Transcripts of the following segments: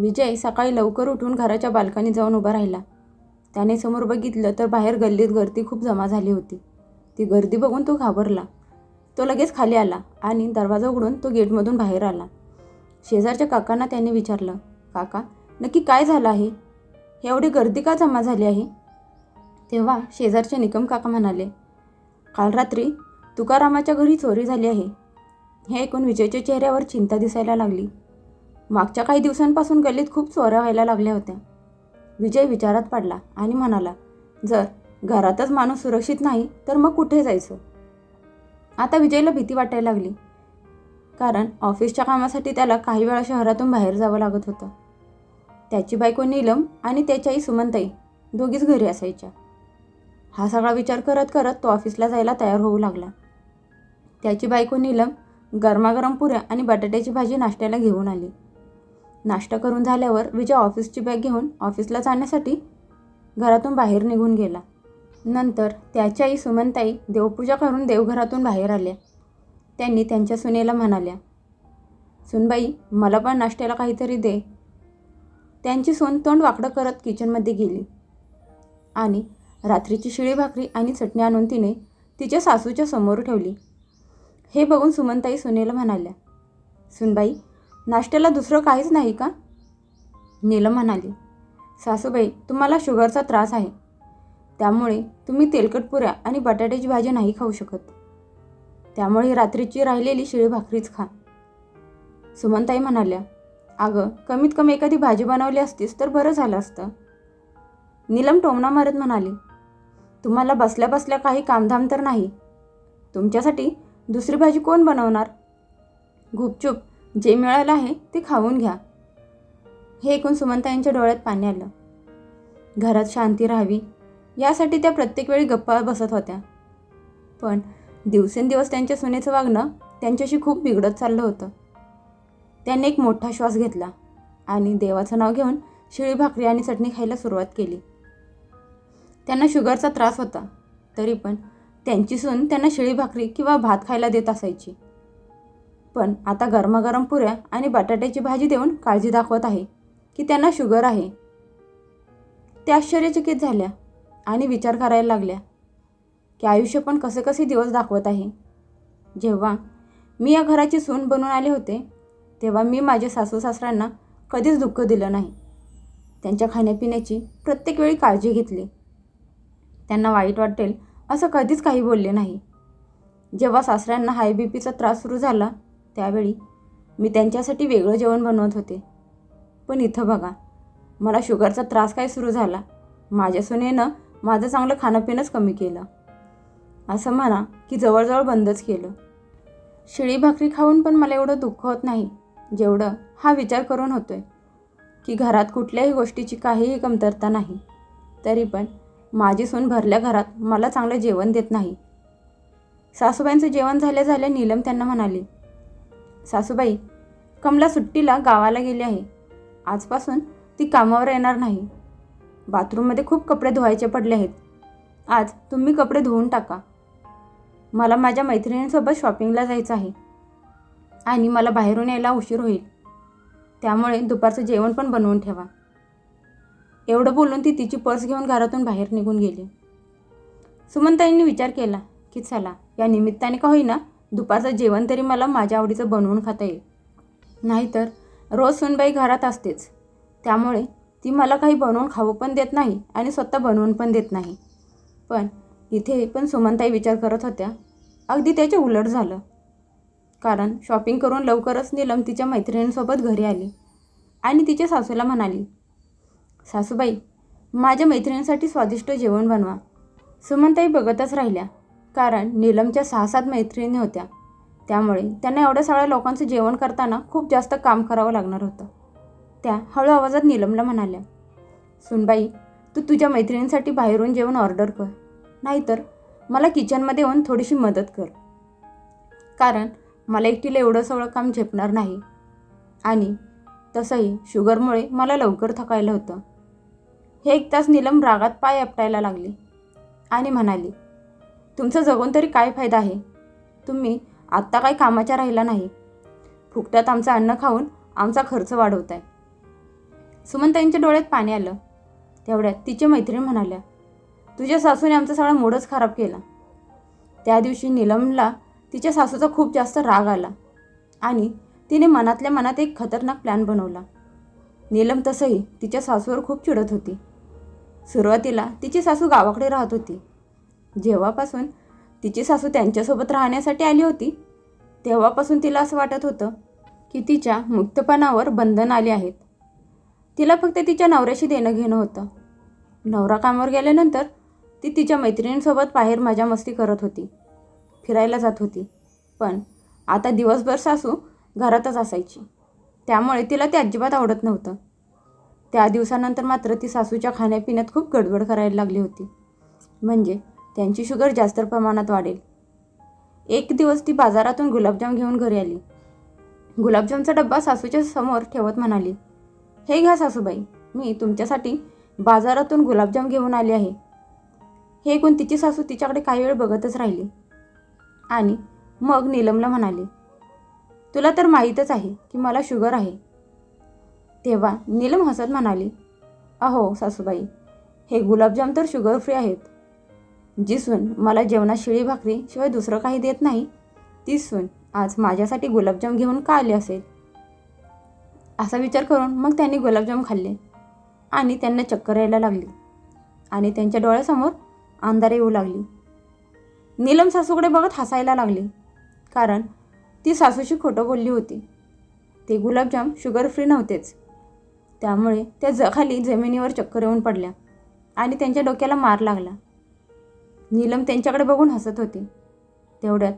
विजय सकाळी लवकर उठून घराच्या बाल्कनीत जाऊन उभा राहिला. त्याने समोर बघितलं तर बाहेर गल्लीत गर्दी खूप जमा झाली होती. ती गर्दी बघून तो घाबरला. तो लगेच खाली आला आणि दरवाजा उघडून तो गेटमधून बाहेर आला. शेजारच्या काकांना त्याने विचारलं काका नक्की काय झालं आहे? एवढी गर्दी का जमा झाली आहे? तेव्हा शेजारचे निकम काका म्हणाले काल रात्री तुकारामाच्या घरी चोरी झाली आहे. हे ऐकून विजयच्या चेहऱ्यावर चिंता दिसायला लागली. मागच्या काही दिवसांपासून गल्लीत खूप चोऱ्या व्हायला लागल्या होत्या. विजय विचारात पडला आणि म्हणाला जर घरातच माणूस सुरक्षित नाही तर मग कुठे जायचं? आता विजयला भीती वाटायला लागली कारण ऑफिसच्या कामासाठी त्याला काही वेळा शहरातून बाहेर जावं लागत होतं. त्याची बायको नीलम आणि त्याची आई सुमनताई दोघीच घरी असायच्या. हा सगळा विचार करत करत तो ऑफिसला जायला तयार होऊ लागला. त्याची बायको नीलम गरमागरम पुऱ्या आणि बटाट्याची भाजी नाश्त्याला घेऊन आली. नाश्ता करून झाल्यावर विजय ऑफिसची बॅग घेऊन ऑफिसला जाण्यासाठी घरातून बाहेर निघून गेला. नंतर त्याच्या आई सुमनताई देवपूजा करून देवघरातून बाहेर आल्या. त्यांनी त्यांच्या सुनेला म्हणाल्या सुनबाई मला पण नाश्त्याला काहीतरी दे. त्यांची सून तोंड वाकडं करत किचनमध्ये गेली. आणि रात्रीची शिळी भाकरी आणि चटणी आणून तिने तिच्या सासूच्या समोर ठेवली. हे बघून सुमनताई सुनेला म्हणाल्या सुनबाई नाश्त्याला दुसरं काहीच नाही का? नीलम म्हणाली. सासूबाई तुम्हाला शुगरचा त्रास आहे. त्यामुळे तुम्ही तेलकट पुऱ्या आणि बटाट्याची भाजी नाही खाऊ शकत. त्यामुळे रात्रीची राहिलेली शिळी भाकरीच खा. सुमनताई म्हणाल्या अगं कमीत कमी एखादी भाजी बनवली असतीस तर बरं झालं असतं. नीलम टोमणा मारत म्हणाली तुम्हाला बसल्या बसल्या काही कामधाम तर नाही. तुमच्यासाठी दुसरी भाजी कोण बनवणार? गुपचूप जे मिळालं आहे ते खाऊन घ्या. हे ऐकून सुमंताईंच्या डोळ्यात पाणी आलं. घरात शांती राहावी यासाठी त्या प्रत्येक वेळी गप्पा बसत होत्या. पण दिवसेंदिवस त्यांच्या सुनेचं वागणं त्यांच्याशी खूप बिघडत चाललं होतं. त्याने एक मोठा श्वास घेतला आणि देवाचं नाव घेऊन शिळी भाकरी आणि चटणी खायला सुरुवात केली. त्यांना शुगरचा त्रास होता तरी पण त्यांची सून त्यांना शिळी भाकरी किंवा भात खायला देत असायची. पण आता गरमागरम पुऱ्या आणि बटाट्याची भाजी देऊन काळजी दाखवत आहे की त्यांना शुगर आहे. त्या आश्चर्यचकित झाल्या आणि विचार करायला लागल्या की आयुष्य पण कसे कसे दिवस दाखवत आहे. जेव्हा मी या घराची सून बनून आले होते तेव्हा मी माझ्या सासू सासऱ्यांना कधीच दुःख दिलं नाही. त्यांच्या खाण्यापिण्याची प्रत्येक वेळी काळजी घेतली. त्यांना वाईट वाटेल असं कधीच काही बोलले नाही. जेव्हा सासऱ्यांना हाय बी पीचा त्रास सुरू झाला त्यावेळी मी त्यांच्यासाठी वेगळं जेवण बनवत होते. पण इथं बघा मला शुगरचा त्रास काय सुरू झाला? माझ्या सुनेनं माझं चांगलं खाणंपिणंच कमी केलं. असं म्हणा की जवळजवळ बंदच केलं. शिळी भाकरी खाऊन पण मला एवढं दुःख होत नाही जेवढं हा विचार करून होतो आहे की घरात कुठल्याही गोष्टीची काहीही कमतरता नाही तरी पण माझी सून भरल्या घरात मला चांगलं जेवण देत नाही. सासूबाईंचं जेवण झाल्या झाल्या नीलम त्यांना म्हणाली सासूबाई कमला सुट्टीला गावाला गेली आहे. आजपासून ती कामावर येणार नाही. बाथरूममध्ये खूप कपडे धुवायचे पडले आहेत. आज तुम्ही कपडे धुवून टाका. मला माझ्या मैत्रिणींसोबत शॉपिंगला जायचं आहे. आणि मला बाहेरून यायला उशीर होईल. त्यामुळे दुपारचं जेवण पण बनवून ठेवा. एवढं बोलून ती तिची पर्स घेऊन घरातून बाहेर निघून गेली. सुमनताईंनी विचार केला की चला या निमित्ताने का होईना दुपारचं जेवण तरी मला माझ्या आवडीचं बनवून खाता येईल. नाहीतर रोज सुनबाई घरात असतेच. त्यामुळे ती मला काही बनवून खावं पण देत नाही आणि स्वतः बनवून पण देत नाही. पण इथे पण सुमनताई विचार करत होत्या. अगदी त्याच्या उलट झालं. कारण शॉपिंग करून लवकरच नीलम तिच्या मैत्रिणींसोबत घरी आली. आणि तिच्या सासूला म्हणाली सासूबाई माझ्या मैत्रिणींसाठी स्वादिष्ट जेवण बनवा. सुमनताई बघतच राहिल्या. कारण नीलमच्या सहा सात मैत्रिणी होत्या. त्यामुळे त्यांना एवढ्या सगळ्या लोकांचं जेवण करताना खूप जास्त काम करावं लागणार होतं. त्या हळू आवाजात नीलमला म्हणाल्या सुनबाई तू तुझ्या मैत्रिणींसाठी बाहेरून जेवण ऑर्डर कर. नाहीतर मला किचनमध्ये येऊन थोडीशी मदत कर. कारण मला एकटीला एवढं सगळं काम झेपणार नाही. आणि तसंही शुगरमुळे मला लवकर थकायला होतं. हे एक तास नीलम रागात पाय आपटायला लागली आणि म्हणाली तुमचं जगून तरी काय फायदा आहे? तुम्ही आत्ता काही कामाच्या राहिला नाही. फुकट्यात आमचं अन्न खाऊन आमचा खर्च वाढवत आहे सुमनताईंच्या डोळ्यात पाणी आलं. तेवढ्यात तिच्या मैत्रीण म्हणाल्या तुझ्या सासूने आमचा सगळा मूडच खराब केला. त्या दिवशी नीलमला तिच्या सासूचा खूप जास्त राग आला आणि तिने मनातल्या मनात एक खतरनाक प्लॅन बनवला. नीलम तसंही तिच्या सासूवर खूप चिडत होती. सुरुवातीला तिची सासू गावाकडे राहत होती. जेव्हापासून तिची सासू त्यांच्यासोबत राहण्यासाठी आली होती तेव्हापासून तिला असं वाटत होतं की तिच्या मुक्तपणावर बंधन आले आहेत. तिला फक्त तिच्या नवऱ्याशी देणं घेणं होतं. नवरा कामावर गेल्यानंतर ती तिच्या मैत्रिणींसोबत बाहेर मजा मस्ती करत होती फिरायला जात होती. पण आता दिवसभर सासू घरातच असायची. त्यामुळे तिला ते अजिबात आवडत नव्हतं. त्या दिवसानंतर मात्र ती सासूच्या खाण्यापिण्यात खूप गडबड करायला लागली होती. म्हणजे त्यांची शुगर जास्त प्रमाणात वाढेल. एक दिवस ती बाजारातून गुलाबजाम घेऊन घरी आली. गुलाबजामचा डब्बा सासूच्या समोर ठेवत म्हणाली हे घ्या सासूबाई मी तुमच्यासाठी बाजारातून गुलाबजाम घेऊन आले आहे. हे ऐकून तिची सासू तिच्याकडे काही वेळ बघतच राहिली. आणि मग नीलमला म्हणाली तुला तर माहीतच आहे की मला शुगर आहे. तेव्हा नीलम हसत म्हणाली अहो सासूबाई हे गुलाबजाम तर शुगर फ्री आहेत. जी सून मला जेवणात शिळी भाकरी शिवाय दुसरं काही देत नाही ती सून आज माझ्यासाठी गुलाबजाम घेऊन का आली असेल? असा विचार करून मग त्यांनी गुलाबजाम खाल्ले आणि त्यांना चक्कर यायला लागली आणि त्यांच्या डोळ्यासमोर अंधार येऊ लागली. नीलम सासूकडे बघत हसायला लागली कारण ती सासूशी खोटं बोलली होती. ते गुलाबजाम शुगर फ्री नव्हतेच. त्यामुळे त्या ज खाली जमिनीवर चक्कर येऊन पडल्या आणि त्यांच्या डोक्याला मार लागला. नीलम त्यांच्याकडे बघून हसत होती. तेवढ्यात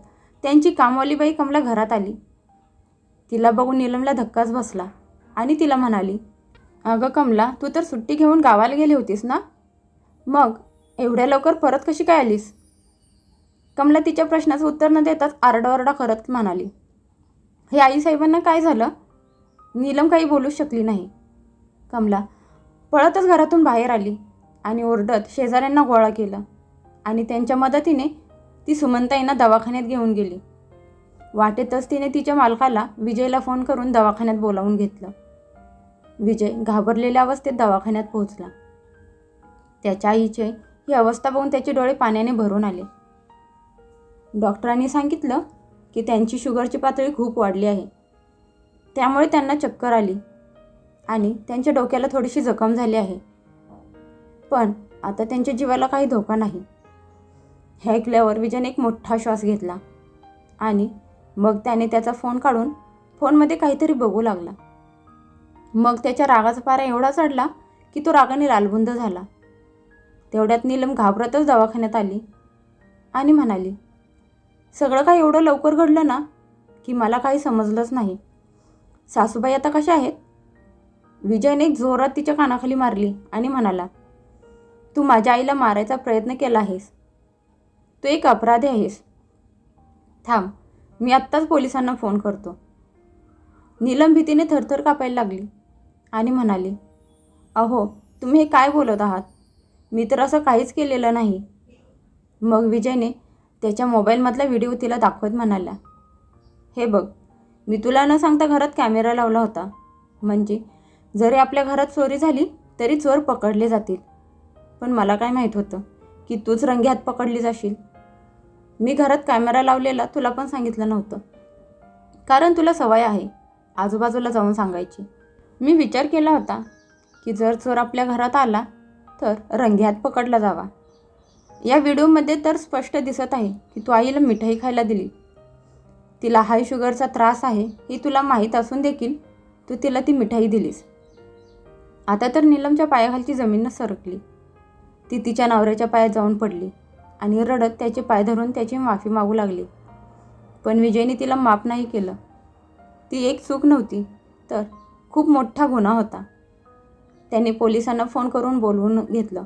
त्यांची कामवाली बाई कमला घरात आली. तिला बघून नीलमला धक्काच बसला आणि तिला म्हणाली अगं कमला तू तर सुट्टी घेऊन गावाला गेली होतीस ना? मग एवढ्या लवकर परत कशी काय आलीस? कमला तिच्या प्रश्नाचं उत्तर न देताच आरडाओरडा करत म्हणाली हे आईसाहेबांना काय झालं? नीलम काही बोलूच शकली नाही. कमला पळतच घरातून बाहेर आली आणि ओरडत शेजाऱ्यांना गोळा केलं. आणि त्यांच्या मदतीने ती सुमंताईंना दवाखान्यात घेऊन गेली. वाटेतच तिने तिच्या मालकाला विजयला फोन करून दवाखान्यात बोलावून घेतलं. विजय घाबरलेल्या अवस्थेत दवाखान्यात पोहोचला. त्याच्या आईचे ही अवस्था बघून त्याचे डोळे पाण्याने भरून आले. डॉक्टरांनी सांगितलं की त्यांची शुगरची पातळी खूप वाढली आहे. त्यामुळे त्यांना चक्कर आली आणि त्यांच्या डोक्याला थोडीशी जखम झाली आहे. पण आता त्यांच्या जीवाला काही धोका नाही. हे ऐकल्यावर विजयने एक मोठा श्वास घेतला. आणि मग त्याने त्याचा फोन काढून फोनमध्ये काहीतरी बघू लागला. मग त्याच्या रागाचा पारा एवढा चढला की तो रागाने लालबुंद झाला. तेवढ्यात नीलम घाबरतच दवाखान्यात आली आणि म्हणाली सगळं काही एवढं लवकर घडलं ना की मला काही समजलंच नाही. सासूबाई आता कशा आहेत? विजयने जोरात तिच्या कानाखाली मारली आणि म्हणाला तू माझ्या आईला मारायचा प्रयत्न केला आहेस. तू एक अपराधी आहेस. थांब मी आत्ताच पोलिसांना फोन करतो. नीलम भीतीने थरथर कापायला लागली आणि म्हणाली अहो तुम्ही हे काय बोलत आहात? मी तर असं काहीच केलेलं नाही. मग विजयने त्याच्या मोबाईलमधला व्हिडिओ तिला दाखवत म्हणाला हे बघ मी तुला न सांगता घरात कॅमेरा लावला होता. म्हणजे जरी आपल्या घरात चोरी झाली तरी चोर पकडले जातील. पण मला काय माहीत होतं की तूच रंग्यात पकडली जाशील. मी घरात कॅमेरा लावलेला तुला पण सांगितलं नव्हतं. कारण तुला सवय आहे आजूबाजूला जाऊन सांगायची. मी विचार केला होता की जर चोर आपल्या घरात आला तर रंग्यात पकडला जावा. या व्हिडिओमध्ये तर स्पष्ट दिसत आहे की तू आईला मिठाई खायला दिली. तिला हाय शुगरचा त्रास आहे हे तुला माहीत असून देखील तू तिला ती मिठाई दिलीस. आता तर नीलमच्या पायाखालची जमीनच सरकली. ती तिच्या नवऱ्याच्या पायात जाऊन पडली. आणि रडत त्याचे पाय धरून त्याची माफी मागू लागली. पण विजयने तिला माफ नाही केलं. ती एक चूक नव्हती तर खूप मोठा गुन्हा होता. त्याने पोलिसांना फोन करून बोलवून घेतलं.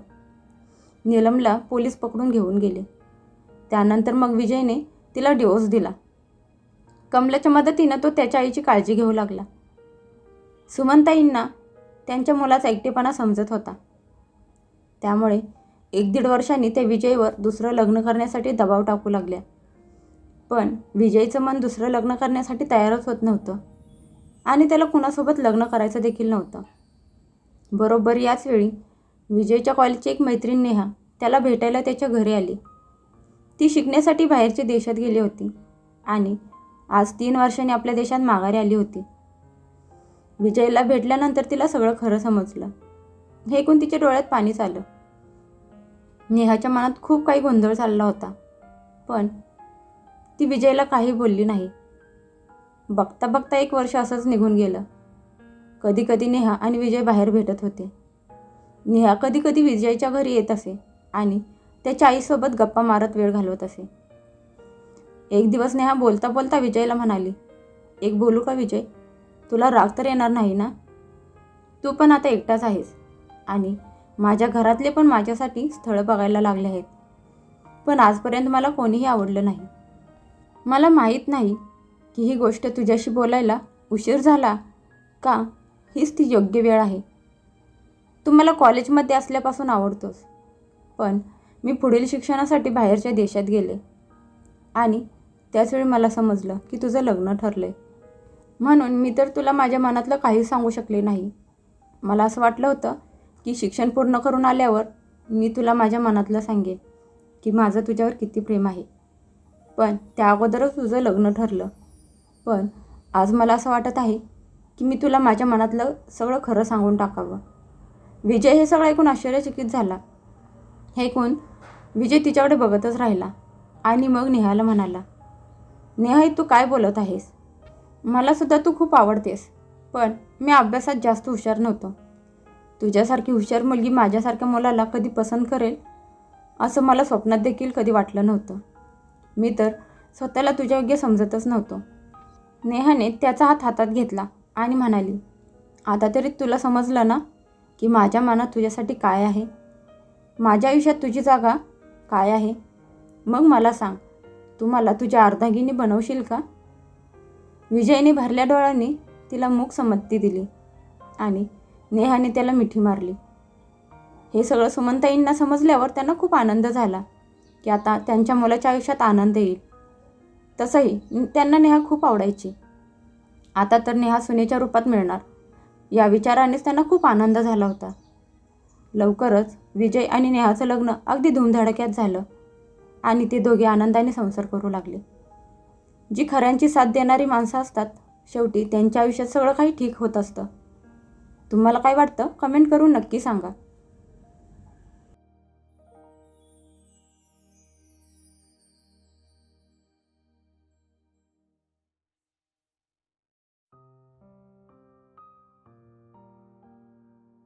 नीलमला पोलीस पकडून घेऊन गेले. त्यानंतर मग विजयने तिला डिवोर्स दिला. कमलाच्या मदतीनं तो त्याच्या आईची काळजी घेऊ लागला. सुमंताईंना त्यांच्या मुलाचा एकटेपणा समजत होता. त्यामुळे एक दीड वर्षांनी त्या विजयवर दुसरं लग्न करण्यासाठी दबाव टाकू लागल्या. पण विजयचं मन दुसरं लग्न करण्यासाठी तयारच होत नव्हतं. आणि त्याला कुणासोबत लग्न करायचं देखील नव्हतं. बरोबर याच वेळी विजयच्या कॉलेजची एक मैत्रीण नेहा त्याला भेटायला त्याच्या घरी आली. ती शिकण्यासाठी बाहेरच्या देशात गेली होती आणि आज तीन वर्षांनी आपल्या देशात माघारी आली होती. विजयला भेटल्यानंतर तिला सगळं खरं समजलं. हे ऐकून तिच्या डोळ्यात पाणीच आलं नेहाच्या मनात खूप काही गोंधळ चालला होता. पण ती विजयला काही बोलली नाही. बघता बघता एक वर्ष असंच निघून गेलं. कधी कधी नेहा आणि विजय बाहेर भेटत होते. नेहा कधी कधी विजयच्या घरी येत असे आणि त्याच्या आईसोबत गप्पा मारत वेळ घालवत असे. एक दिवस नेहा बोलता बोलता विजयला म्हणाली एक बोलू का विजय? तुला राग तर येणार नाही ना? तू पण आता एकटाच आहेस आणि माझ्या घरातले पण माझ्यासाठी स्थळं बघायला लागले आहेत. पण आजपर्यंत मला कोणीही आवडलं नाही. मला माहीत नाही की ही गोष्ट तुझ्याशी बोलायला उशीर झाला का हीच ती योग्य वेळ आहे. तू मला कॉलेजमध्ये असल्यापासून आवडतोस. पण मी पुढील शिक्षणासाठी बाहेरच्या देशात गेले. आणि त्याचवेळी मला समजलं की तुझं लग्न ठरलं आहे म्हणून मी तर तुला माझ्या मनातलं काही सांगू शकले नाही. मला असं वाटलं होतं की शिक्षण पूर्ण करून आल्यावर मी तुला माझ्या मनातलं सांगेन की माझं तुझ्यावर किती प्रेम आहे. पण त्या अगोदरच तुझं लग्न ठरलं. पण आज मला असं वाटत आहे की मी तुला माझ्या मनातलं सगळं खरं सांगून टाकावं. विजय हे सगळं ऐकून आश्चर्यचकित झाला. हे ऐकून विजय तिच्याकडे बघतच राहिला आणि मग नेहाला म्हणाला नेहा तू काय बोलत आहेस? मलासुद्धा तू खूप आवडतेस पण मी अभ्यासात जास्त हुशार नव्हतो. तुझ्यासारखी हुशार मुलगी माझ्यासारख्या मुलाला कधी पसंत करेल? असं मला स्वप्नात देखील कधी वाटलं नव्हतं. मी तर स्वतःला तुझ्या योग्य समजतच नव्हतो. नेहाने त्याचा हात हातात घेतला आणि म्हणाली आता तरी तुला समजलं ना की माझ्या मनात तुझ्यासाठी काय आहे? माझ्या आयुष्यात तुझी जागा काय आहे? मग मला सांग तू मला तुझ्या अर्धागिनी बनवशील का? विजयने भरल्या डोळ्यांनी तिला मूक संमती दिली आणि नेहाने त्याला मिठी मारली. हे सगळं सुमनताईंना समजल्यावर त्यांना खूप आनंद झाला की आता त्यांच्या मुलाच्या आयुष्यात आनंद येईल. तसंही त्यांना नेहा खूप आवडायची. आता तर नेहा सुनेच्या रूपात मिळणार. या विचारानेच त्यांना खूप आनंद झाला होता. लवकरच विजय आणि नेहाचं लग्न अगदी धूमधडक्यात झालं आणि ते दोघे आनंदाने संसार करू लागले. जी खऱ्यांची साथ देणारी माणसं असतात शेवटी त्यांच्या आयुष्यात सगळं काही ठीक होत असतं. तुम्हाला काय वाटतं? कमेंट करून नक्की सांगा.